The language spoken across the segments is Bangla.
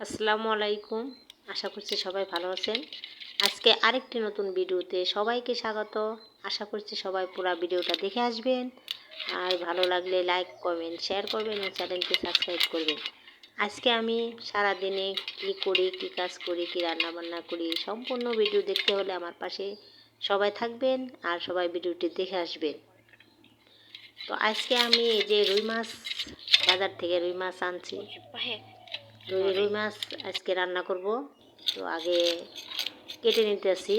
আসসালামু আলাইকুম। আশা করছি সবাই ভালো আছেন। আজকে আরেকটি নতুন ভিডিওতে সবাইকে স্বাগত। আশা করছি সবাই পুরো ভিডিওটা দেখে আসবেন। আর ভালো লাগলে লাইক, কমেন্ট, শেয়ার করবেন ও চ্যানেলটি সাবস্ক্রাইব করবেন। আজকে আমি সারা দিনে কী করি, কী কাজ করি, কী রান্না বান্না করি, সম্পূর্ণ ভিডিও দেখতে হলে আমার পাশে সবাই থাকবেন আর সবাই ভিডিওটি দেখে আসবেন। তো আজকে আমি এই যে রুই মাছ, বাজার থেকে রুই মাছ আনছি। রুই মাছ আজকে রান্না করব। তো আগে কেটে নিতেছি।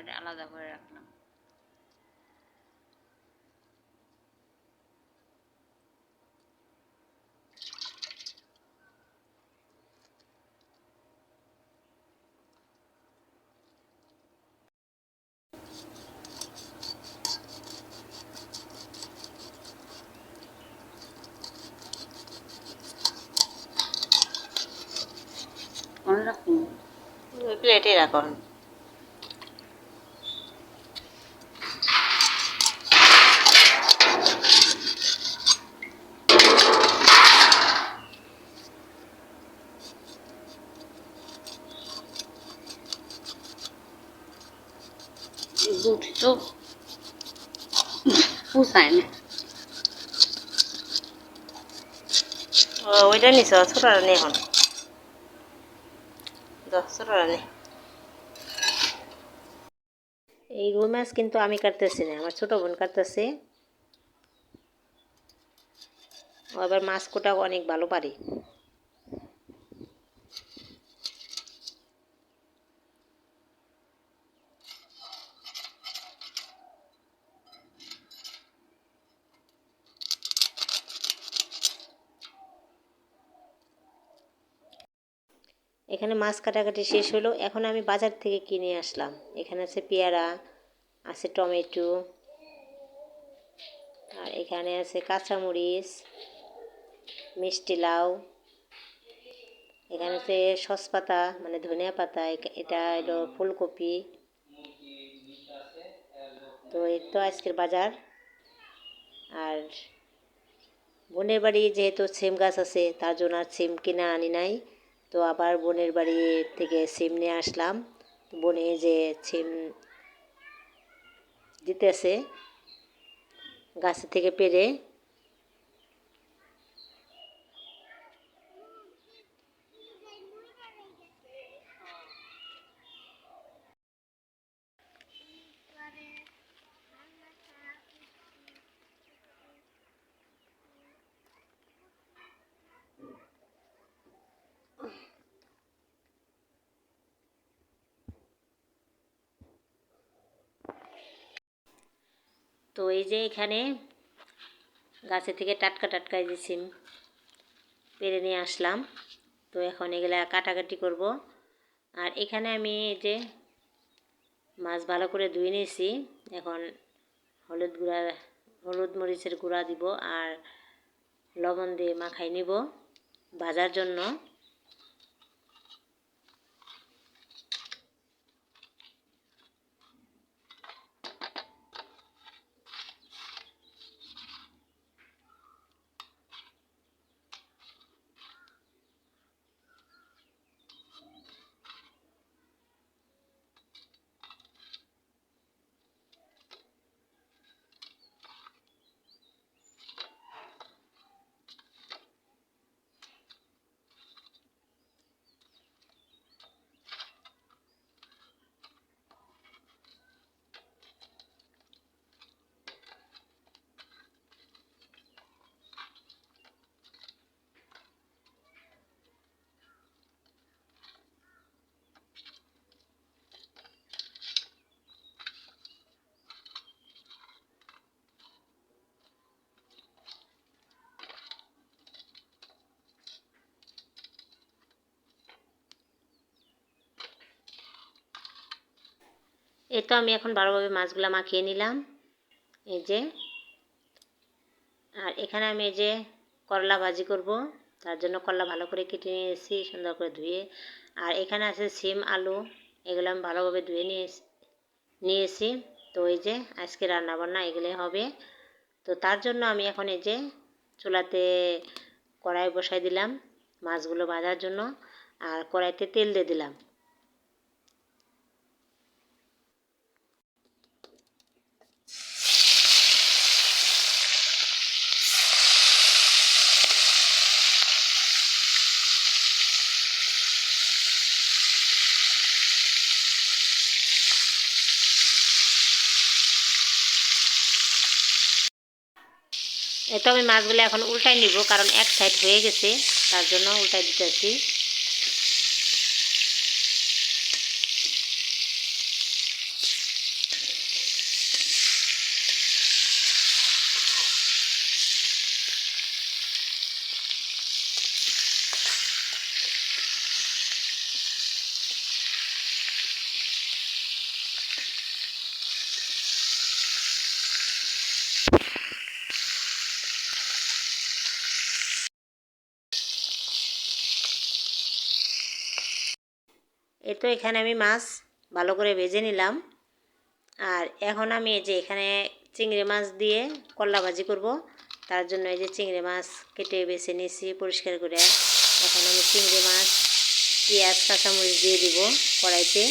মুন্ডুটাকে আলাদা করে রাখলাম। মনে রাখুন প্লেটে রাখুন বুটি তো পুষায় না ওইটা নিছ ছোটটা নে এখন। দাও, ছোটটা নে। এই রুই মাছ কিন্তু আমি কাটতেছি না আমার ছোট বোন কাটতেছে। আবার মাছ কোটা অনেক ভালো পারে এখানে মাছ কাটাকাটি শেষ হলো। এখন আমি বাজার থেকে কিনে আসলাম। এখানে আছে পেয়ারা, আছে টমেটো, আর এখানে আছে কাঁচামরিচ, মিষ্টি লাউ, এখানে আছে সসপাতা মানে ধনিয়া পাতা এটা হলো ফুলকপি। তো এই তো আজকের বাজার। আর বোনের বাড়ি যেহেতু সিম গাছ আছে, তার জন্য আর সিম কিনে আনি নাই। তো আবার বোনের বাড়ি থেকে সিম নিয়ে আসলাম। বনে যে সিম দিতেছে, গাছ থেকে পেরে তো এই যে এখানে গাছে থেকে টাটকা টাটকা যে সিম পেরে নিয়ে আসলাম। তো এখন এগুলা কাটাকাটি করব। আর এখানে আমি এই যে মাছ ভালো করে ধুয়ে নিয়েছি। এখন হলুদ গুঁড়া, হলুদ মরিচের গুঁড়া দিব আর লবণ দিয়ে মাখাই নিব ভাজার জন্য। এই তো আমি এখন ভালোভাবে মাছগুলো মাখিয়ে নিলাম। এই যে, আর এখানে আমি এই যে করলা ভাজি করব। তার জন্য করলা ভালো করে কেটে নিয়েছি, সুন্দর করে ধুয়ে। আর এখানে আছে সিম, আলু, এগুলো আমি ভালোভাবে ধুয়ে নিয়ে নিয়েছি। তো এই যে আজকে রান্না বান্না এগুলোই হবে। তো তার জন্য আমি এখন এই যে চুলাতে কড়াই বসাই দিলাম মাছগুলো ভাজার জন্য। আর কড়াইতে তেল দিয়ে দিলাম। আমি মাছগুলো এখন উল্টাই নিব কারণ এক সাইড হয়ে গেছে তার জন্য উল্টাই দিতেছি। এই তো এখানে আমি মাছ ভালো করে ভেজে নিলাম। আর এখন আমি এই যে এখানে চিংড়ি মাছ দিয়ে কল্লা ভাজি করব। তার জন্য এই যে চিংড়ি মাছ কেটে বেছে নিয়েছি পরিষ্কার করে। এখন আমি চিংড়ি মাছ, পেঁয়াজ, কাঁচামরিচ দিয়ে দিব কড়াইতে।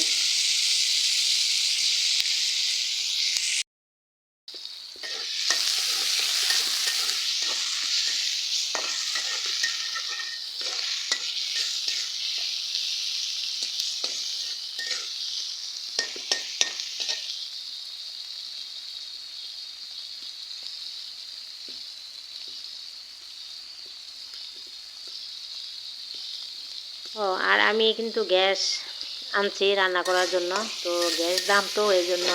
ও, আর আমি কিন্তু গ্যাস আনছি রান্না করার জন্য। তো গ্যাস দাম তো এই জন্য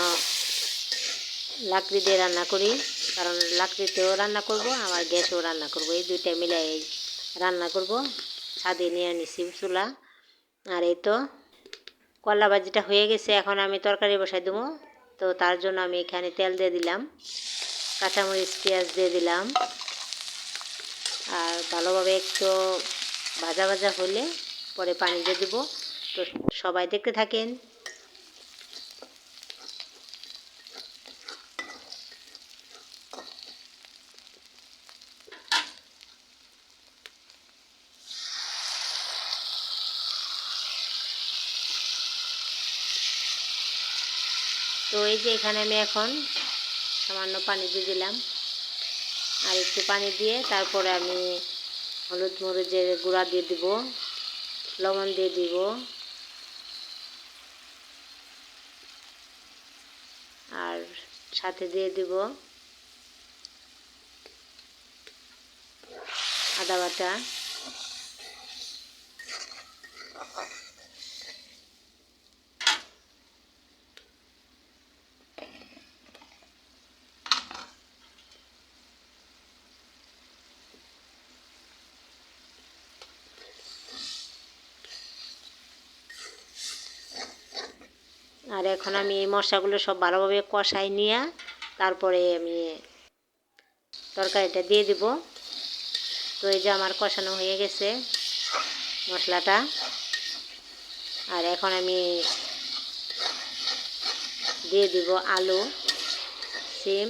লাকড়ি দিয়ে রান্না করি। কারণ লাকড়িতেও রান্না করব, আবার গ্যাসেও রান্না করব। এই দুইটা মিলাই রান্না করব। ছাদে নিয়ে নিছি চুলা। আর এই তো কলা ভাজিটা হয়ে গেছে, এখন আমি তরকারি বসাই দেবো। তো তার জন্য আমি এখানে তেল দিয়ে দিলাম, কাঁচামরিচ, পেঁয়াজ দিয়ে দিলাম। আর ভালোভাবে একটু ভাজা ভাজা হলে পরে পানি দিয়ে দেবো। তো সবাই দেখতে থাকেন। তো এই যে এখানে আমি এখন সামান্য পানি দিয়ে দিলাম। আর একটু পানি দিয়ে তারপরে আমি হলুদ মরিচের গুঁড়া দিয়ে দিব। লবণ দিয়ে দিব। আর সাথে দিয়ে দিব আদা বাটা। আর এখন আমি এই মশলাগুলো সব ভালোভাবে কষাই নিয়ে তারপরে আমি তরকারিটা দিয়ে দিব। তো এই যে আমার কষানো হয়ে গেছে মশলাটা। আর এখন আমি দিয়ে দিব আলু, সিম।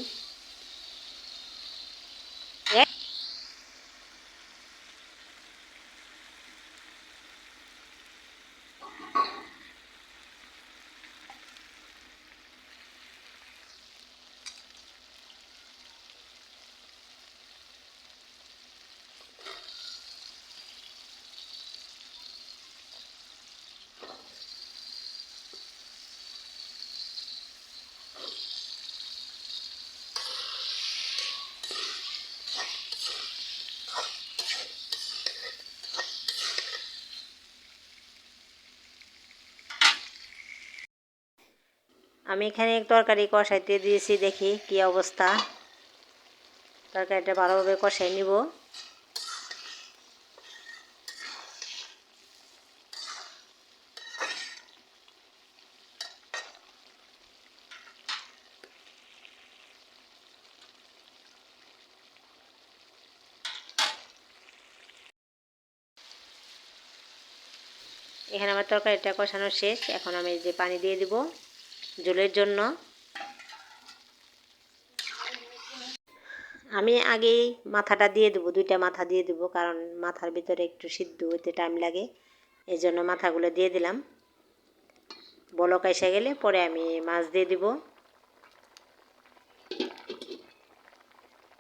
আমি এখানে তরকারি কষাইতে দিয়েছি, দেখি কি অবস্থা। তরকারিটা ভালোভাবে কষাই নিব। এখানে আমার তরকারিটা কষানো শেষ। এখন আমি যে পানি দিয়ে দিব। ঝোলের জন্য। আমি আগেই মাথাটা দিয়ে দেবো, দুইটা মাথা দিয়ে দেবো, কারণ মাথার ভিতরে একটু সিদ্ধ হতে টাইম লাগে। এই জন্য মাথাগুলো দিয়ে দিলাম। বলক এসে গেলে পরে আমি মাছ দিয়ে দিব।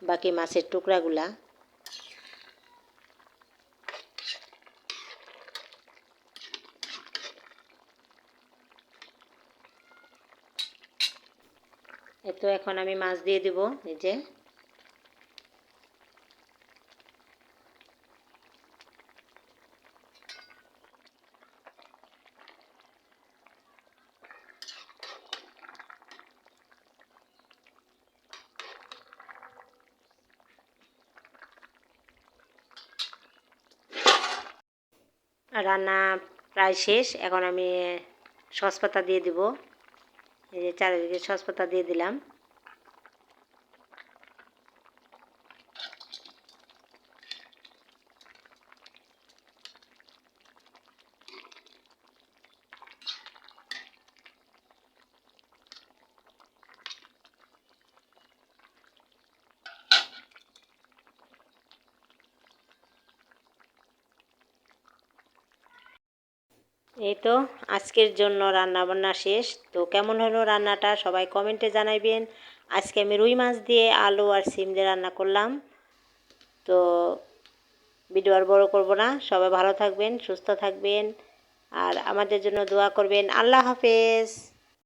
বাকি মাছের টুকরাগুলা এ তো এখন আমি মাছ দিয়ে দিব, এই যে। রান্না প্রায় শেষ, এখন আমি সসপাতা দিয়ে দিব। এই যে চারিদিকে সসপাতা দিয়ে দিলাম। এই তো, আজকের জন্য রান্না বান্না শেষ। তো কেমন হলো রান্নাটা সবাই কমেন্টে জানাইবেন। আজকে আমি রুই মাছ দিয়ে আলু আর সিম দিয়ে রান্না করলাম। তো ভিডিও আর বড় করব না, সবাই ভালো থাকবেন, সুস্থ থাকবেন, আর আমাদের জন্য দোয়া করবেন। আল্লাহ হাফেজ।